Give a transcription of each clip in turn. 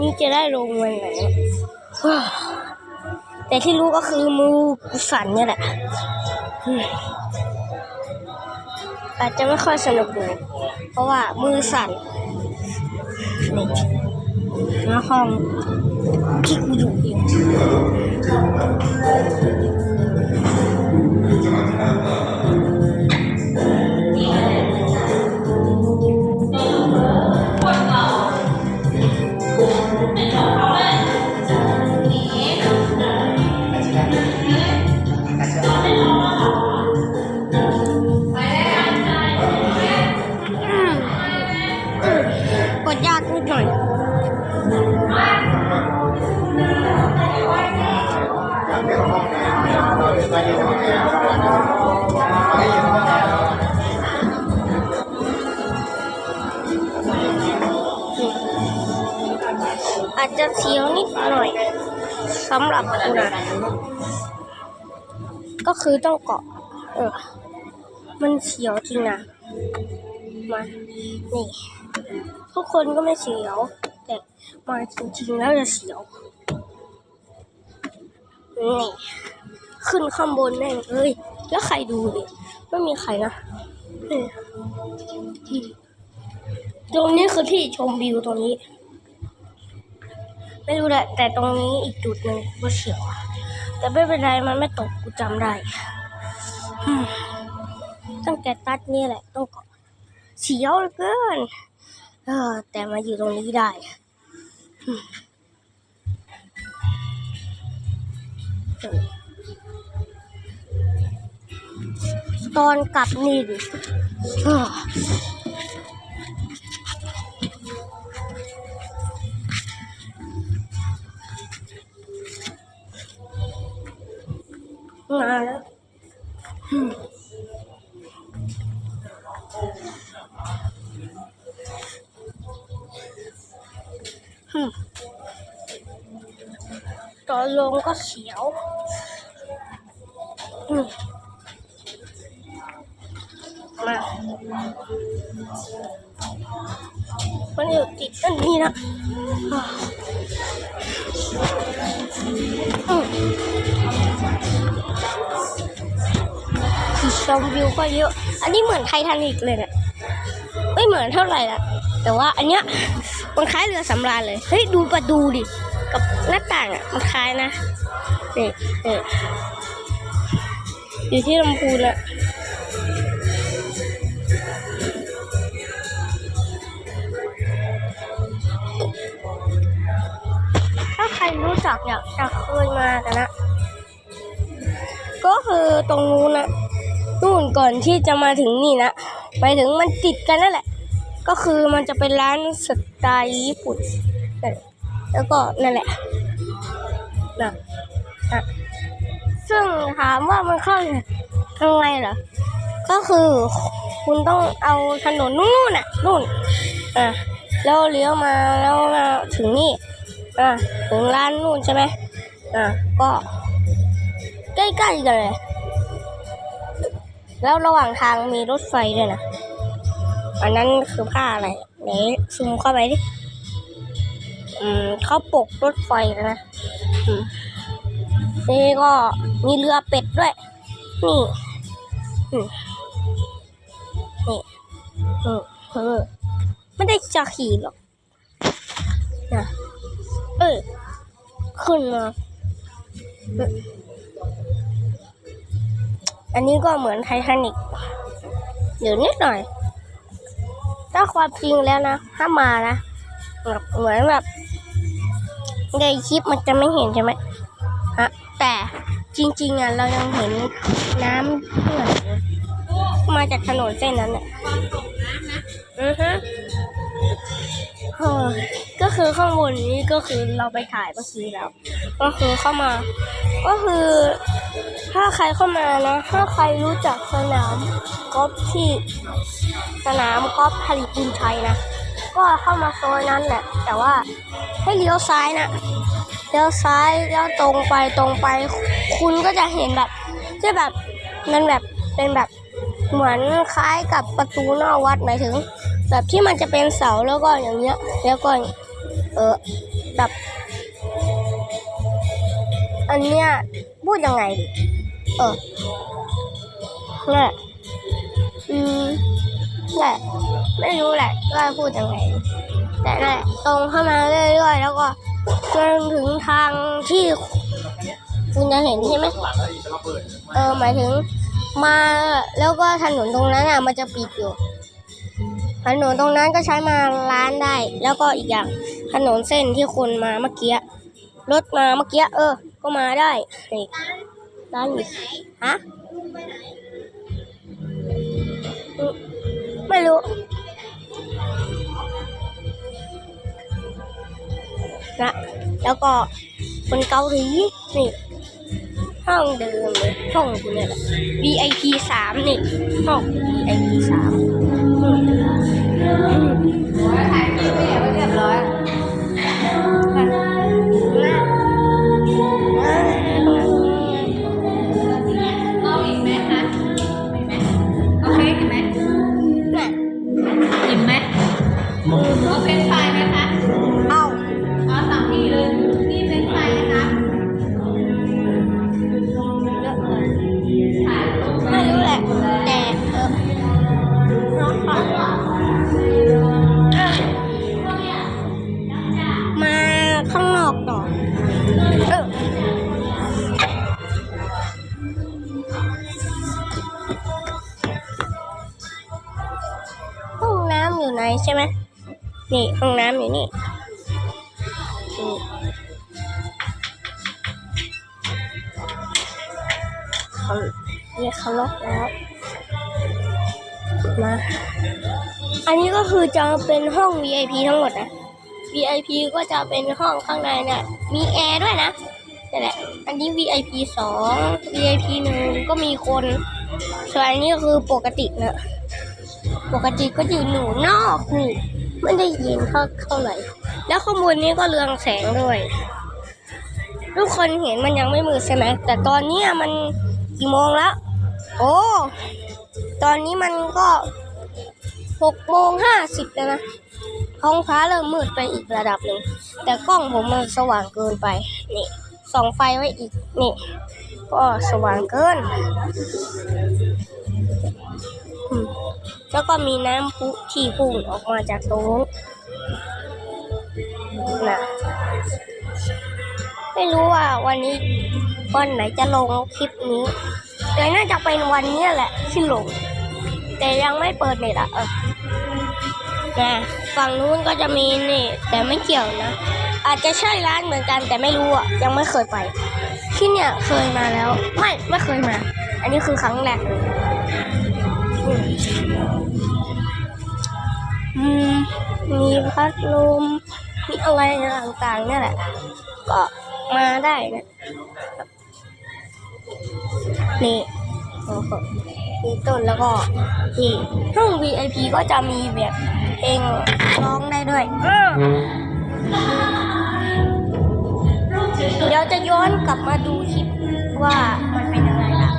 นี้จะได้ลงวันไหน แต่ที่รู้ก็คือมือกูสั่นเนี่ยแหละ อาจจะไม่ค่อยสนุกเลยเพราะว่ามือสั่นนี่แล้วห้องที่กูอยู่เอง จจะเสียวนิดหน่อยสำหรับกูนะก็คือต้องเกาะ เออ มันเสียวจริงนะมานี่ทุกคนก็ไม่เสียว แต่มาจริงๆแล้วจะเสียวนี่ขึ้นข้างบนแม่งเอ้ยแล้วใครดูดิไม่มีใครนะตรงนี้คือที่ชมวิวตรงนี้ ไม่รู้แหละ แต่ตรงนี้อีกจุดหนึ่งก็เฉียวแต่ไม่เป็นไรมันไม่ตกกูจำได้ตั้งแต่ตัดนี่แหละต้องเกาะเฉียวเหลือเกินเออแต่มาอยู่ตรงนี้ได้ตอนกลับนี่ดิ เออมาแล้วอื มอืมตอนลงก็เสียวอืมมามันอยู่ติดอันนี้นะอืมชมวิวก็เยอะ อันนี้เหมือนไททานิกเลยเนี่ยไม่เหมือนเท่าไหร่ละแต่ว่าอันเนี้ยมันคล้ายเรือสำราญเลย เฮ้ยดูประตูดิ กับหน้าต่างอะมันคล้ายนะนี่นี่อยู่ที่ลำพูนอะ รรู้จักอยากจะเคยมากันนะ ก็คือตรงนู้นนะนู่นก่อนที่จะมาถึงนี่นะไปถึงมันติดกันนั่นแหละ ก็คือมันจะเป็นร้านสไตล์ญี่ปุ่นแล้วก็นั่นแหละนะอะซึ่งถามว่ามันเข้าทางไงเหรอ ก็คือคุณต้องเอาถนนนู่นน่ะนู่นอะแล้วเลี้ยวมาแล้วมาถึงนี่ อะถึงร้านนู่นใช่ไหมอะก็ใกล้ๆกันเลย แล้วระหว่างทางมีรถไฟด้วยนะอันนั้นคือผ้าอะไรไหนซูมเข้าไปดิอืมเขาปกรถไฟนะอืมนี่ก็มีเรือเป็ดด้วย นี่นี่เอืมเออไม่ได้จะขี่หรอกนะ เออขึ้นมาอันนี้ก็เหมือนไททานิกเดี๋ยวนิดหน่อย ถ้าความจริงแล้วนะถ้ามานะแบบเหมือนแบบในคลิปมันจะไม่เห็นใช่ไหมฮะแต่จริง ๆอะเรายังเห็นน้ำที่ไหลมาจากถนนเส้นนั้นอะอือฮะ ก็คือข้างบนนี้ก็คือเราไปถ่ายเมื่อกี้แล้ว ก็คือเข้ามา ก็คือถ้าใครเข้ามานะ ถ้าใครรู้จักสนามกอล์ฟที่สนามกอล์ฟผลิตบุญชัยนะ ก็เข้ามาโซนนั้นแหละ แต่ว่าให้เลี้ยวซ้ายนะ เลี้ยวซ้ายแล้วตรงไปตรงไป คุณก็จะเห็นแบบที่แบบมันแบบเป็นแบบเหมือนคล้ายกับประตูนอกวัดหมายถึง แบบที่มันจะเป็นเสาแล้วก็อย่างเงี้ย แล้วก็เออแบบอันเนี้ยพูดยังไง เออนั่นแหละอืมแหละไม่รู้แหละว่าพูดยังไง แต่นั่นแหละตรงเข้ามาเรื่อยๆ แล้วก็จนถึงทางที่คุณจะเห็นใช่ไหมเออหมายถึงมาแล้วก็ถนนตรงนั้นอะ มันจะปิดอยู่ ถนนตรงนั้นก็ใช้มาร้านได้ แล้วก็อีกอย่างถนนเส้นที่คนมาเมื่อกี้รถมาเมื่อกี้เออ ก็มาได้นี่ร้านอยู่ฮะไม่รู้นะแล้วก็คนเกาหลีนี่ห้องเดิมเลยห้องกูเนี่ยแหละ VIP สามนี่ห้อง VIP สาม เขาเรียกเขาล็อกแล้วมาอันนี้ก็คือจะเป็นห้อง VIP ทั้งหมดนะ VIP ก็จะเป็นห้องข้างในเนี่ยมีแอร์ด้วยนะนี่แหละ อันนี้ VIP สอง VIP หนึ่งก็มีคน ส่วนอันนี้ก็คือปกตินะปกติก็อยู่หนูนอกนี่ไม่ได้ยินเท่าเท่าไหร่ แล้วข้างบนนี้ก็เรืองแสงด้วย ทุกคนเห็นมันยังไม่มืดใช่ไหมแต่ตอนนี้มัน กี่โมงแล้ว โอ้ ตอนนี้มันก็หกโมงห้าสิบแล้วนะท้องฟ้าเริ่มมืดไปอีกระดับหนึ่ง แต่กล้องผมมันสว่างเกินไป นี่ส่องไฟไว้อีก นี่ ก็สว่างเกิน แล้วก็มีน้ำพุที่พุ่งออกมาจากตรงนู้นนะไม่รู้ว่าวันนี้ วันไหนจะลงคลิปนี้ แต่น่าจะเป็นวันนี้แหละที่ลง แต่ยังไม่เปิดเน็ตอะเออนะฝั่งนู้นก็จะมีนี่ แต่ไม่เกี่ยวนะ อาจจะใช่ร้านเหมือนกันแต่ไม่รู้อะยังไม่เคยไป ที่เนี่ยเคยมาแล้ว ไม่ไม่เคยมา อันนี้คือครั้งแรกอืมมมีพัดลมมีอะไรต่างๆเนี่ยแหละ ก็มาได้นะ นี่โอ้โหมีต้นแล้วก็นี่ห้อง VIP ก็จะมีแบบเพลงร้องได้ด้วยอ้อเดี๋ยวจะย้อนกลับมาดูคลิปว่ามันเป็นยังไงล่ะ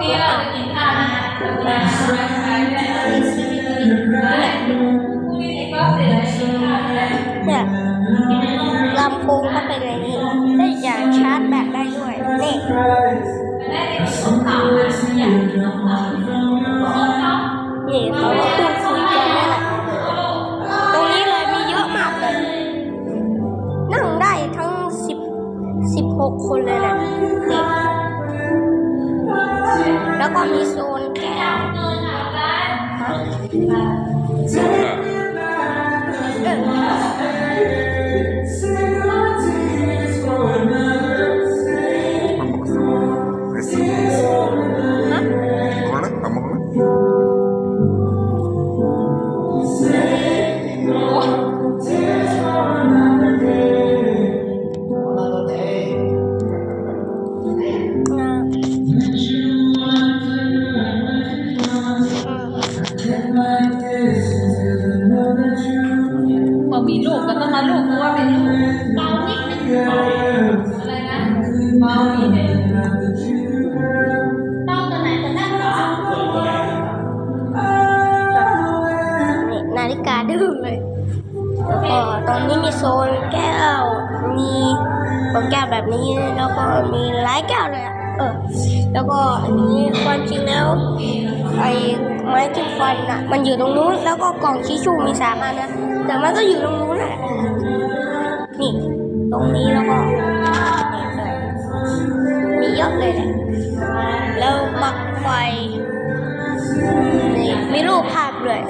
นี่เราจะกินข้าว แล้วก็มีโซนแก้ว ของแก้วแบบนี้แล้วก็มีหลายแก้วเลยอะเออแล้วก็อันนี้ความจริงแล้วไอ้ไม้จิ้มฟันอะมันอยู่ตรงนู้นแล้วก็กล่องชิชูมีสามอันนะแต่มันก็อยู่ตรงนู้นแหละนี่ตรงนี้แล้วก็มีเยอะเลยแหละแล้วปลั๊กไฟนี่มีรูปภาพด้วย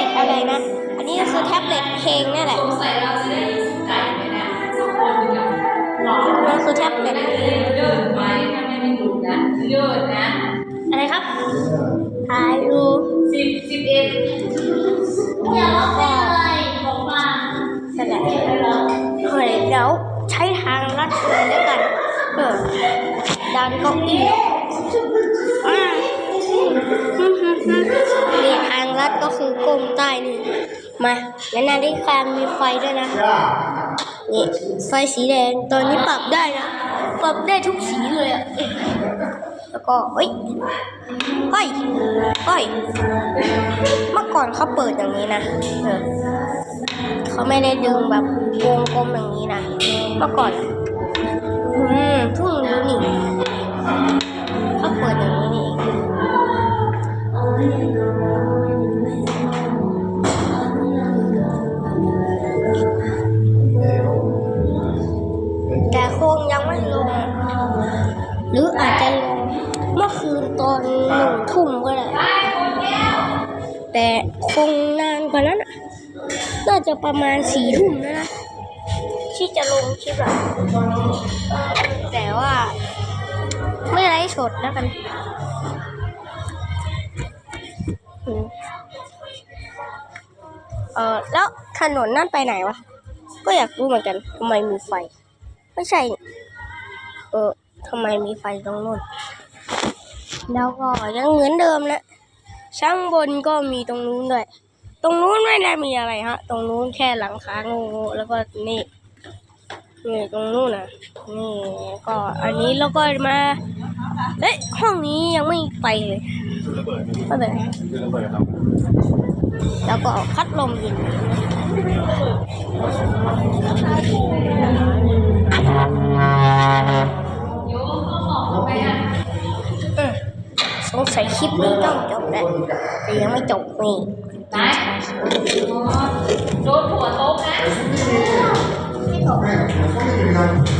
ล็ตอะไรนะ อันนี้ก็คือแท็บเล็ตเพลงนี่แหละสงสัยเราจะได้ยินไก่ไหมนะสักคนหนึงอะหรอมันคือแท็บเล็ตเลิศไหมถ้าไม่ได้ดูนะเลิศนะอะไรครับถ่ายดูสิบสิบเอ็ดอย่าล็อกเลยบอกมาเสร็จแล้วเฮ้ยเดี๋ยวใช้ทางลัดเลยแล้วกัน เออดันเก้าอี้อ่าัดก็คือก้มใต้นี่ มาแล้วนาฬิกามีไฟด้วยนะ นี่ไฟสีแดง ตอนนี้ปรับได้นะ ปรับได้ทุกสีเลยอะแล้วก็เฮ้ยเฮ้ยเฮ้ยเมื่อก่อนเขาเปิดอย่างนี้นะเขาไม่ได้ดึงแบบวงกลมอย่างนี้นะ เมื่อก่อนอะอืมเพิ่งรู้นี่ หนึ่งทุ่มก็ได้ แต่คงนานกว่านั้นน่าจะประมาณสี่ทุ่มนะ ที่จะลงคลิปอะแต่ว่าไม่ไลฟ์สดแล้วกันเออแล้วถนนนั่นไปไหนวะ ก็อยากรู้เหมือนกันทำไมมีไฟ ไม่ใช่ เออทำไมมีไฟตรงนู้น แล้วก็ยังเหมือนเดิมนะช่างบนก็มีตรงนู้นด้วย ตรงนู้นไม่ได้มีอะไรฮะ ตรงนู้นแค่หลังคาโง่ๆแล้วก็นี่นี่ตรงนู้นนะนี่ก็อันนี้แล้วก็มาเอ๊ะห้องนี้ยังไม่ไปเลยก็เลยแล้วก็พัดลมเย็นโย สงสัยคลิปนี้ต้องจบแล้วแต่ยังไม่จบนี่ไหนโดนหัวโต๊ะนะไม่จบ